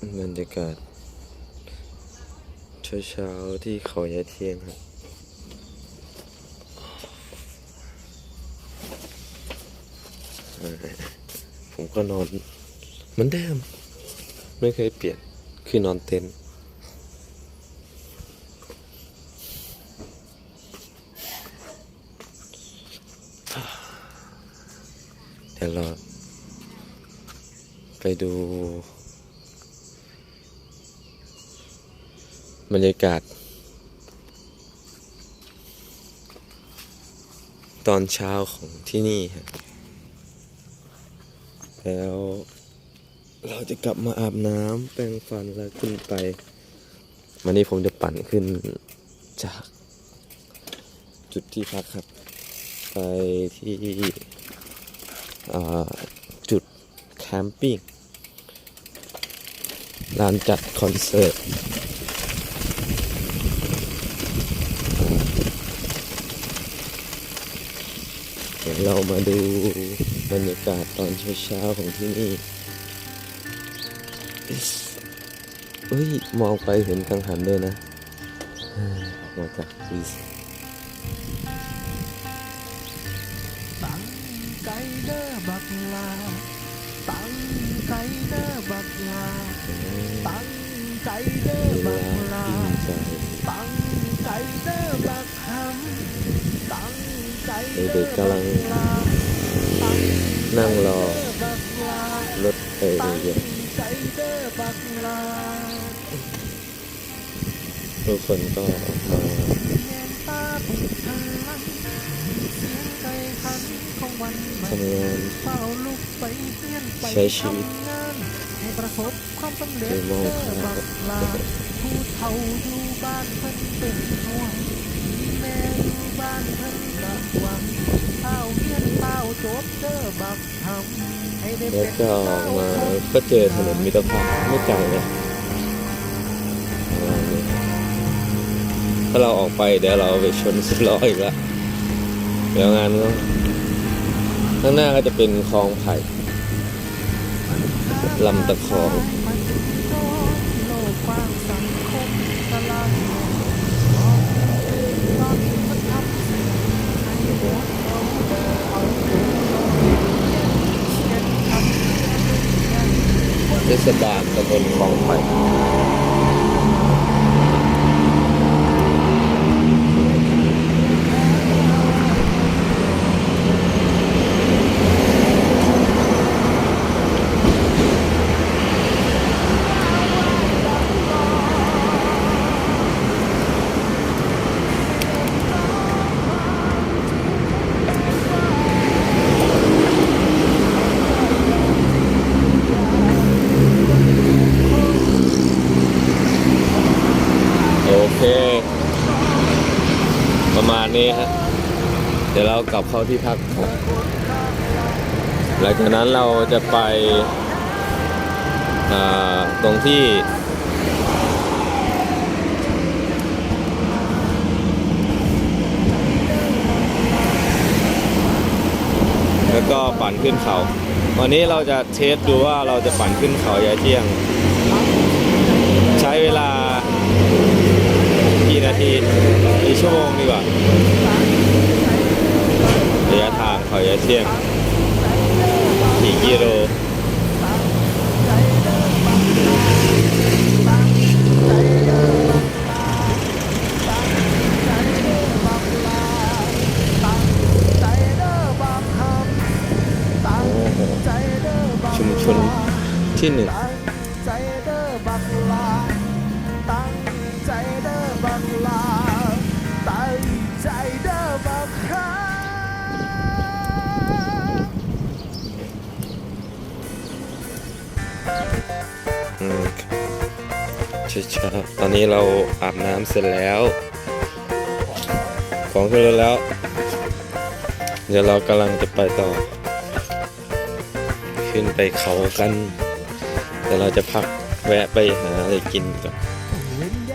บรรยากาศเช้าๆที่เขายาเทียงครับผมก็นอนเหมือนเดิมไม่เคยเปลี่ยน คือนอนเต็นท์เดี๋ยวเราไปดู บรรยากาศ ตอนเช้าของที่นี่ฮะแล้วเราจะกลับมาอาบน้ำแปรงฟันแล้วขึ้นไป วันนี้ผมจะปั่นขึ้นจากจุดที่พักครับ ไปที่จุดแคมปิ้งลานจัดคอนเสิร์ต เรามาดูบรรยากาศตอนเช้าๆของที่นี่เฮ้ย มองไปเห็นกังหันด้วยนะออกมาจาก เด็กๆกำลังนั่งรอรถไปโรงเรียนบาทุกคนก็มาทำงานใช้ชีวิตทำงานให้ประสบความสำเร็จเด้อบักลาผู้เฒ่าอยู่บ้านเพิ่นเป็นห่วงแม่ บ้านเพิ่นกะหวังเต้าเรียนเต้าจบเด้อบักทำให้ได้แล้เป็วนก็ออกมาก็เจอถนนมิตรภาพไม่ไกลนะถ้าเราออกไปเดี๋ยวเราไปชนสิบล้ออีกล้วเดี๋ยวงานก็ข้างหน้าก็จะเป็นคลองไผ่ลำตะคอง สดานตะบนคลองไผ่โอเค ประมาณนี้ฮะ เดี๋ยวเรากลับเข้าที่พักหลังจากนั้นเราจะไปตรงที่แล้วก็ปั่นขึ้นเขา วันนี้เราจะเทสดูว่าเราจะปั่นขึ้นเขายายเที่ยง ใช้เวลากี่นาทีกี่ชั่วโมงดีกว่า เขายาเที่ยงกี่กิโลชุมชนที่หนึ่ง ช้าๆตอนนี้เราอาบน้ำเสร็จแล้ว ของขึ้นรถแล้ว เดี๋ยวเรากำลังจะไปต่อ ขึ้นไปเขากัน เดี๋ยวเราจะพักแวะไปหาอะไรกินก่อน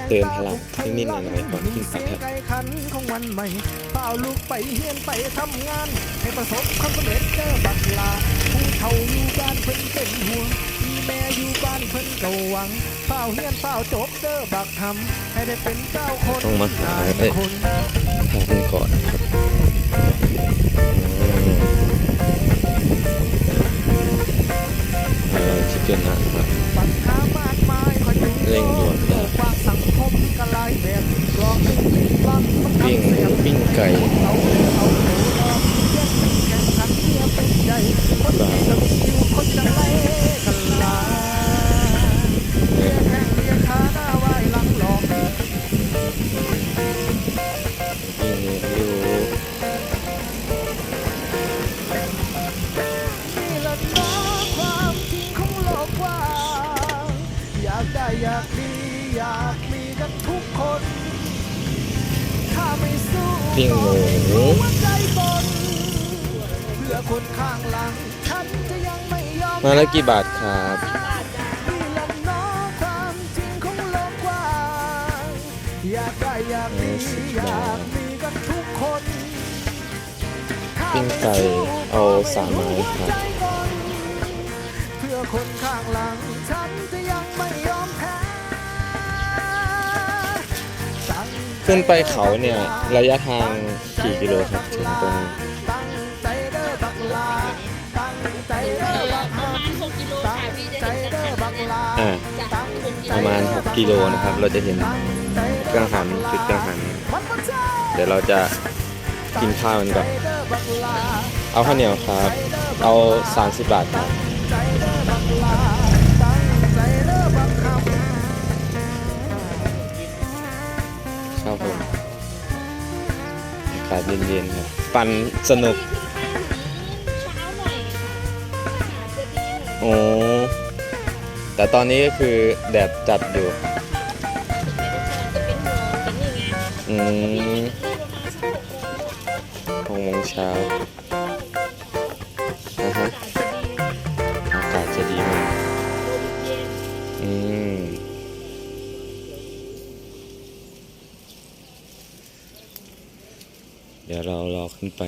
เติมพลังนิดๆหน่อยๆก่อนขึ้นไปครับขันของวันใหม่เป้าลูกไปเฮียนไปทำงาน ให้ประสบความสำเร็จเด้อบักลาผู้เฒ่าอยู่บ้านเพิ่นเป็นห่วงมีแม่อยู่บ้านเพิ่นเจ้าหวัง เฝ้าเฮียนเฝ้าจบเด้อบักทำให้ได้เป็นเจ้าคนต้องมาหานายเอ้ยคนทานก่อนครับอืมอร่อยชิคเก้นนะครับปัญหามากมายคอยอยู่เร่งด่วนนะกว่าสังคมก็หลายแบบลองดูลองต้องปิ้งทำเสียงปิ้งไก่เอาเอาเอาเย็นแข่งขันเพื่อเป็นใหญ่คนที่จะคิวคนจะไล่างอยากได้อยากดีอยากมีกันทุกคนปิ้งไก่เอาสามไม้ครับ ขึ้นไปเขาเนี่ยระยะทางกี่กิโลครับถึงตรงนี้ตั้งใจเด้อบักลาตั้งใจเด้อบักประฮัมาณม6กิโลตั้ค่ะงพี่จะใจเห็นเด้อสบัถานกลาอ่าจาก6กิโลประมาณ 6 กิโลนะครับ เราจะเห็นกังหันจุดกังหัน เดี๋ยวเราจะกินข้าวกันก่อนเอาข้าวเหนียวครับ เอา 30 บาทครับากาศเย็นๆครับปั่นสนุกเช้าหน่อยค่ะอาจจะดีหน่อยโอ้แต่ตอนนี้ก็คือแดดจัดอยู่จะเป็นหัวเป็นอย่างเงี้ยอืมประมาณสัก6โมงหกโมงเช้า ไป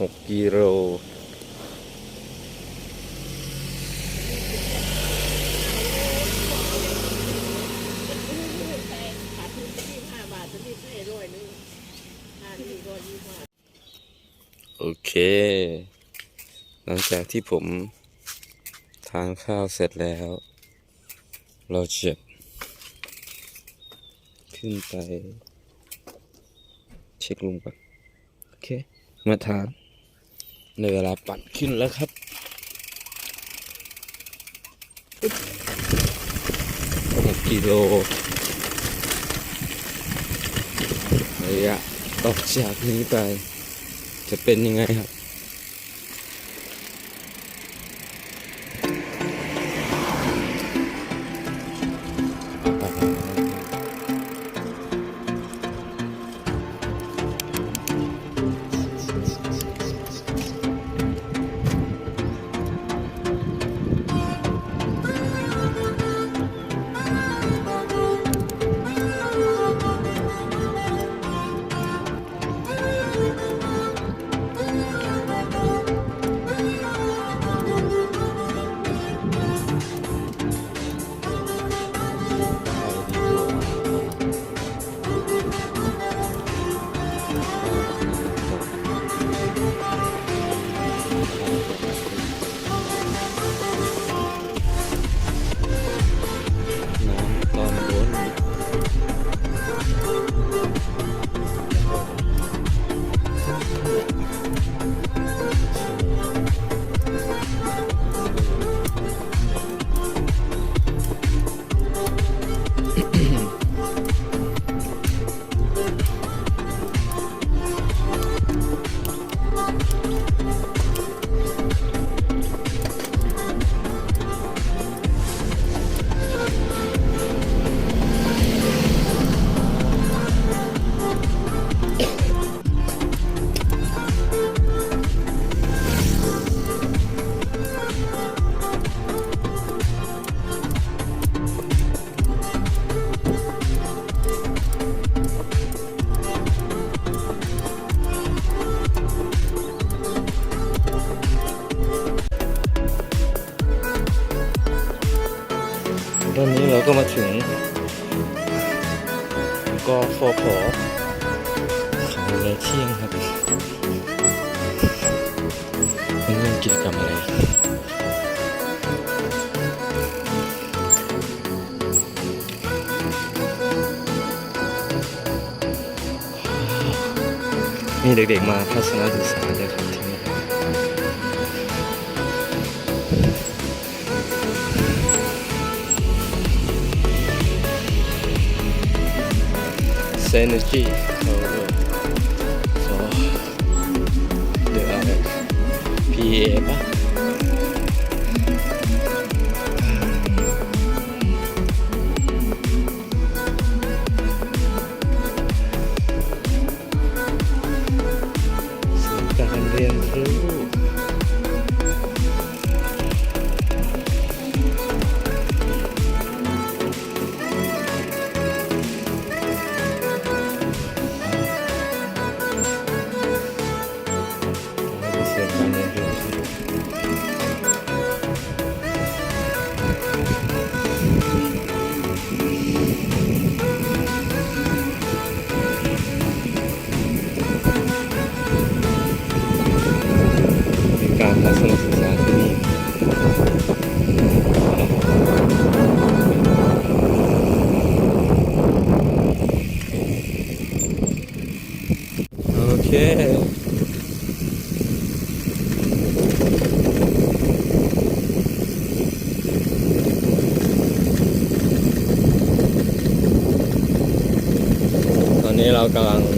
หกกิโล ขาดทุนที่ห้าบาทจะรีบให้ร้อยนึงห้าที่ร้อยยี่สิบห้า โอเค หลังจากที่ผมทานข้าวเสร็จแล้ว เราจะขึ้นไป เช็คลุมก่อนโอเค มาทานในเวลาปั่นขึ้นแล้วครับหกกิโลระยะต่อจากนี้ไป จะเป็นยังไงครับ ตอนนี้เราก็มาถึงกฟผเขาในเที่ยงครับมันเรื่องกิจกรรมอะไรมีเด็กๆมาทัศนศึกษาด้วย เเคตอนนี้เรากำลัง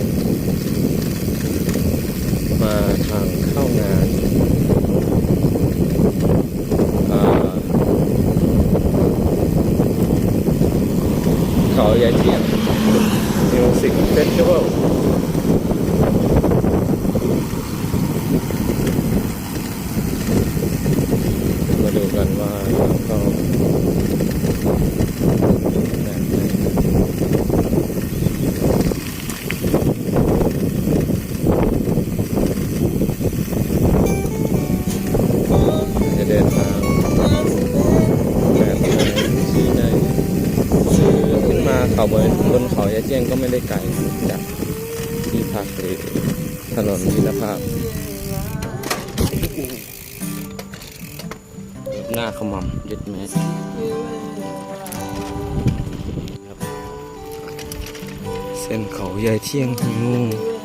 ยะเจียงก็ไม่ได้ไกลจากที่พักหรือถนนมิตรภาพ หน้าขมำยึดแมสเส้นเขาใหญ่เที่ยงงู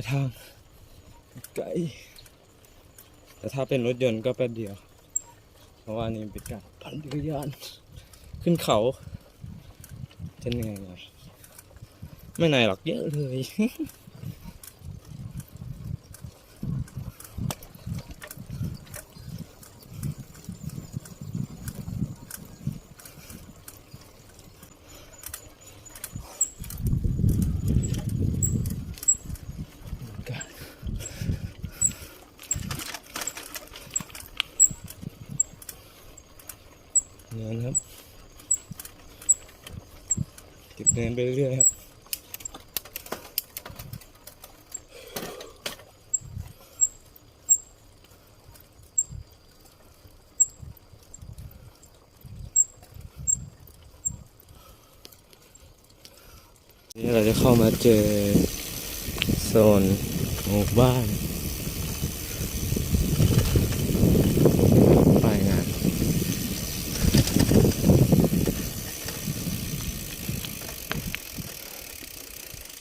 ระยะทางไกลแต่ถ้าเป็นรถยนต์ก็แป๊บเดียว เพราะว่านี่เป็นการปั่นจักรยาน ขึ้นเขา จะเหนื่อยหน่อยไม่ไหนื่อยหรอกเยอะเลย เนินครับติดเนินไปเรื่อยๆครับ นี่ เราจะเข้ามาเจอโซนหมู่บ้านป้ายงาน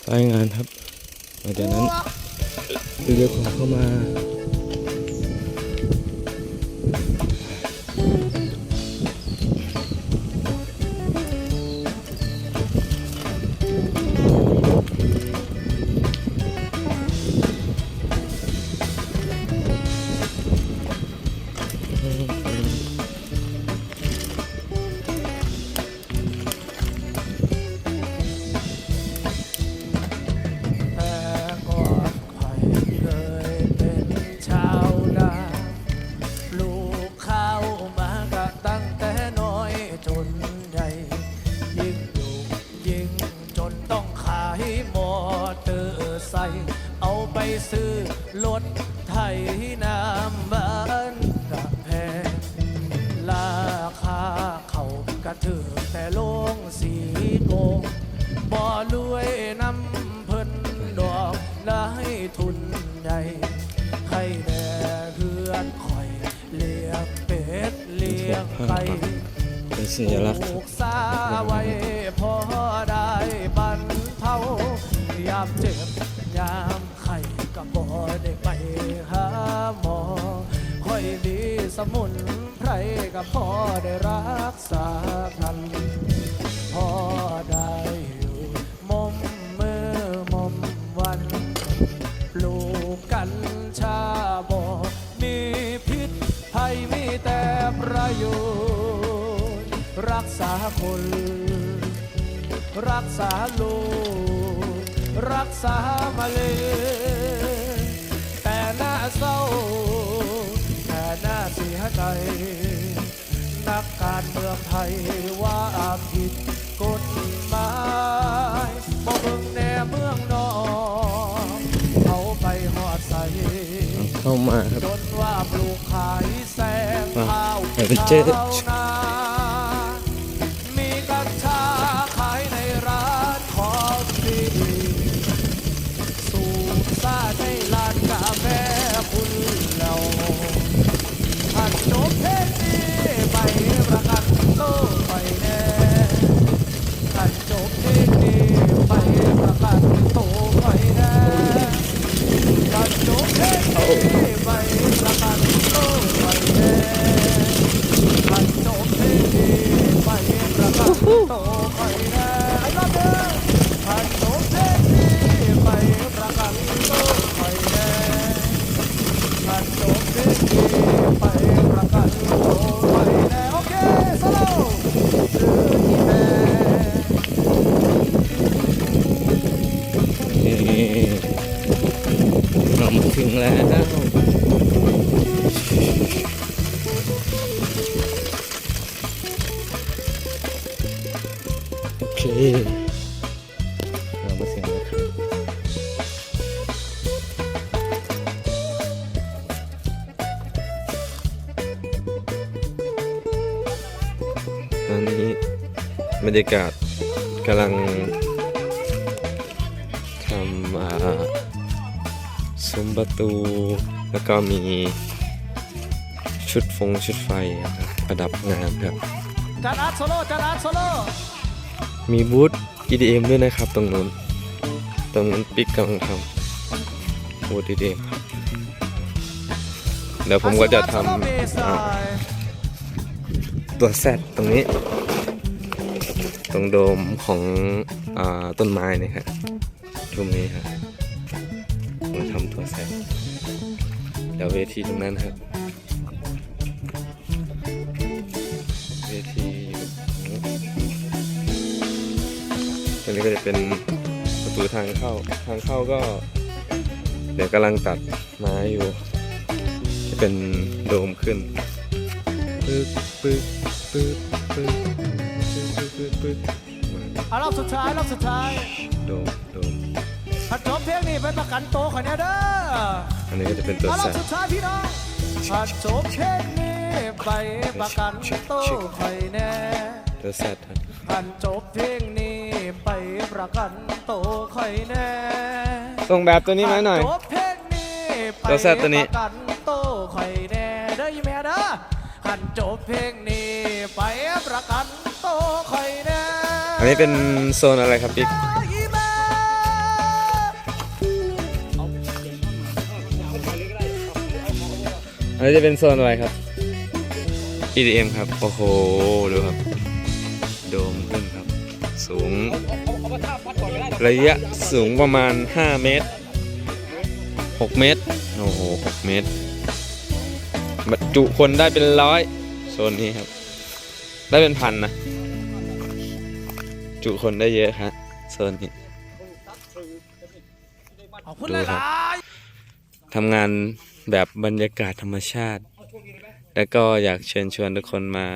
ป้ายงานครับหลังจากนั้นเรือของเข้ามา ไปซื้อรถไถน้ำบ้านกระแพงราคาเขากระถือแต่ลงสีโกงบ่รวยน้ำเพิ่นดอกได้ทุนใหญ่ ให้แด่เฮือนคอยเลี้ยงเป็ดเลี้ยงไก่เป็นสัญลักษณ์ปลูกสาไว้พอได้บรรเทายามเจ็บ สมุนไพรก็พอได้รักษากันพ่อได้อยู่มอมมือมมวันปลูกกัญชาบ่มีพิษภัยมีแต่ประโยชน์รักษาคน รักษาลูก รักษามะเร็งแต่หน่าเศร้า ยใจ นักการเมืองไทยว่าผิดกฎหมายบ่เบิ่งแน่เมืองนอกเขาไปหอดใส่เข้ามาครับจนว่าปลูกขายแซงข้าวไปเป็นเจ๊ชา เคเรามาเสียงแล้วครับตอนนี้บรรยากาศกำลังทำซุ้มประตู แล้วก็มีชุดฟงชุดไฟครับประดับงานครับจัดอาร์ตโซโล่จัดอาร์ตโซโล่ มีบูธ EDM ด้วยนะครับ ตรงนู้น ตรงนั้นปิกกำลังทำบูธ EDM ครับเดี๋ยวผมก็จะทำตัวแซดตรงนี้ ตรงโดมของอต้นไม้นี่ครับช่วงนี้ครับมาทำตัวแซดเดี๋ยวเวทีตรงนั้นครับ รงนี้ก็จะเป็นประตูทางเข้า ทางเข้าก็ เดี๋ยวกำลังตัดไม้อยู่จะเป็นโดมขึ้นปึ๊กปึ๊กปึ๊กปึ๊กปึ๊กปึ๊กปึ๊กมาเอารอบสุดท้ายรอบสุดท้ายโดมโดมถ้าจบเพลงนี้ไปประกันโตขอเนี้ยเด้ออันนี้ก็จะเป็นตัวเอารอแซบสุดท้ายพี่น้องถ้าจบเพลงนี้ไปประกันโตคอยแน่ตัวแซดครับท่านจบ ปประกันโตคอยแน่ส่งแบบตัวนี้มาหน่อย จบเพลงนี้ไปตัวแซดตัวนี้ ประกันโตข่อยแน่เด้ออีแม่เด้อขันจบเพลงนี้ไปประกันโตข่อยแน่ อันนี้เป็นโซนอะไรครับปิ๊กอีแม่อันนี้จะเป็นโซนอะไรครับ EDM ครับ โอ้โห ดูครับ โดมขึ้นครับ สูง ระยะสูงประมาณ 5 เมตร 6 เมตร โอ้โห 6 เมตร บรรจุคนได้เป็นร้อยโซนนี้ครับ ได้เป็นพันนะ จุคนได้เยอะครับโซนนี้ ดูครับทำงานแบบบรรยากาศธรรมชาติ แล้วก็อยากเชิญชวนทุกคนมา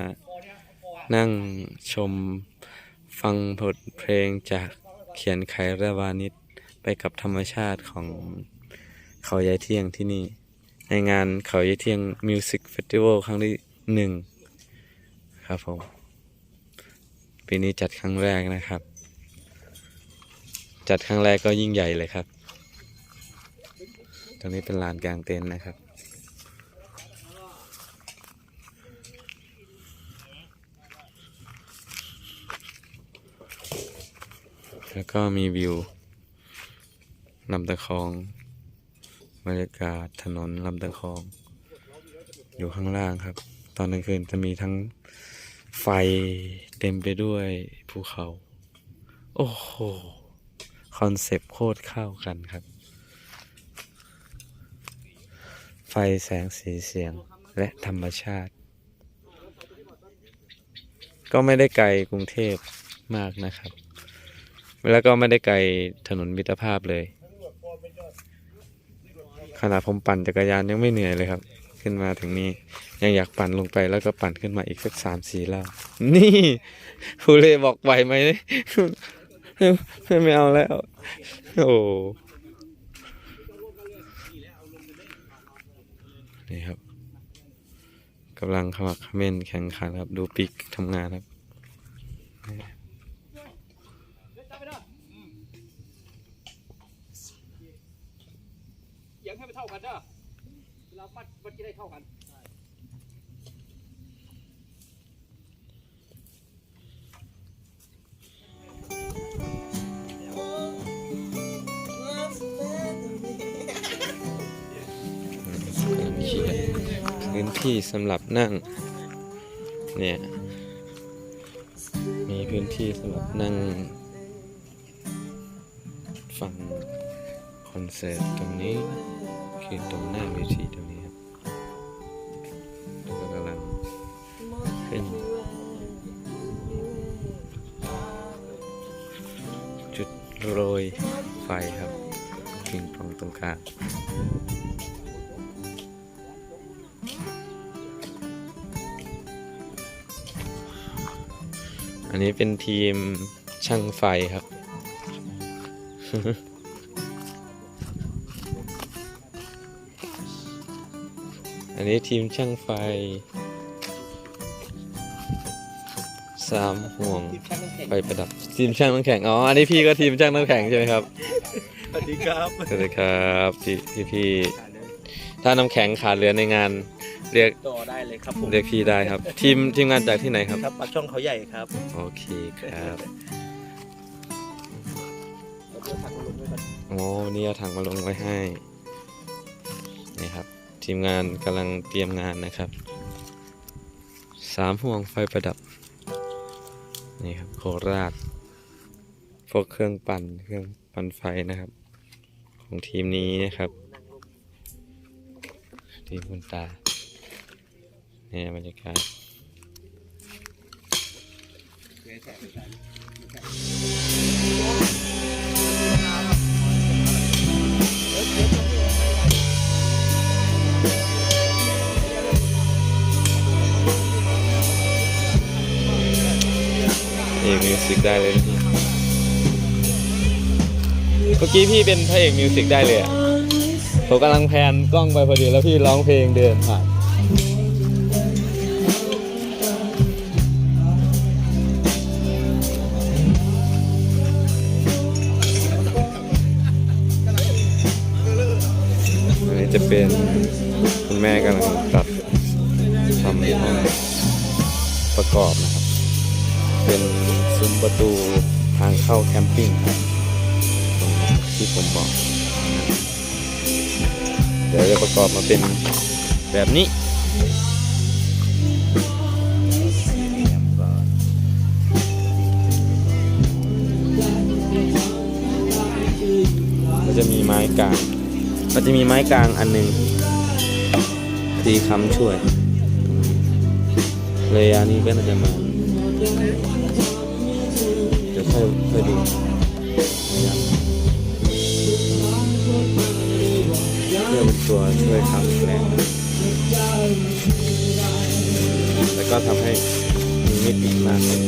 นั่งชมฟังบทเพลงจาก เขียนไขระวานิชไปกับธรรมชาติของเขายายเที่ยงที่นี่ ในงานเขายายเที่ยงมิวสิกเฟสติวัลครั้งที่หนึ่งครับผม ปีนี้จัดครั้งแรกนะครับ จัดครั้งแรกก็ยิ่งใหญ่เลยครับ ตรงนี้เป็นลานกลางเต็นท์นะครับ แล้วก็มีวิวลำตะคองบรรยากาศถนนลำตะคอง อยู่ข้างล่างครับ ตอนกลางคืนจะมีทั้งไฟเต็มไปด้วยภูเขา โอ้โห คอนเซปต์โคตรเข้ากันครับ ไฟแสงสีเสียงและธรรมชาติ ก็ไม่ได้ไกลกรุงเทพมากนะครับ แล้วก็ไม่ได้ไกลถนนมิตรภาพเลยขนาดผมปั่นจักรยานยังไม่เหนื่อยเลยครับ ขึ้นมาถึงนี้ ยังอยากปั่นลงไปแล้วก็ปั่นขึ้นมาอีกสักสามสี่รอบนี่ฮูเล่บอกไหวไหมไม่เอาแล้ว โอ้นี่ครับกำลังขมักขม้นแข่งขันครับ ดูปิกทำงานครับ เสียงให้มันเท่ากันเด้อเวลาปัดมันจะได้เท่ากันเขียนพื้นที่สำหรับนั่ง เนี่ย มีพื้นที่สำหรับนั่ง ฟังคอนเสิร์ตตรงนี้ คือตรงหน้าเวทีตรงนี้ครับแล้วก็กำลังขึ้น จุดโรยไฟครับปิงปองตรงกลางอันนี้เป็นทีมช่างไฟครับ อันนี้ทีมช่างไฟสามห่วงไฟประดับทีมช่างน้ำแข็งอ๋ออันนี้พี่ก็ทีมช่างน้ำแข็งใช่ไหมครับสวัสดีครับสวัสดีครับพี่พี่พี่ถ้าน้ำแข็งขาดเหลือในงาน เรียกต่อได้เลยครับผมเรียกพี่ได้ครับ ทีมทีมงานจากที่ไหนครับครับปากช่องเขาใหญ่ครับ โอเคครับเราจะถักลงด้วยกันโอ้นี่เอาถังมาลงไว้ให้นี่ครับ ทีมงานกำลังเตรียมงานนะครับสามห่วงไฟประดับ นี่ครับโคราชพวกเครื่องปั่นเครื่องปั่นไฟนะครับ ของทีมนี้นะครับ ทีมคุณตาเนี่ยบรรยากาศ เอกมิวสิกได้เลยเมื่อกี้พี่เป็นพระเอกมิวสิกได้เลยอะผมกำลังแพนกล้องไปพอดีแล้วพี่ร้องเพลงเดินผ่าน ประตูทางเข้าแคมปิ้งครับตรงที่ผมบอก เดี๋ยวจะประกอบมาเป็นแบบนี้ก็จะมีไม้กลางก็จะมีไม้กลางอันหนึ่งตีคำช่วย เลยอันนี้ก็น่าจะมา เดี๋ยวค่อยค่อดูนะครับเพื่อเป็นตัวช่วยค้ำแรงแล้วก็ทำให้มีมิติมากขึ้น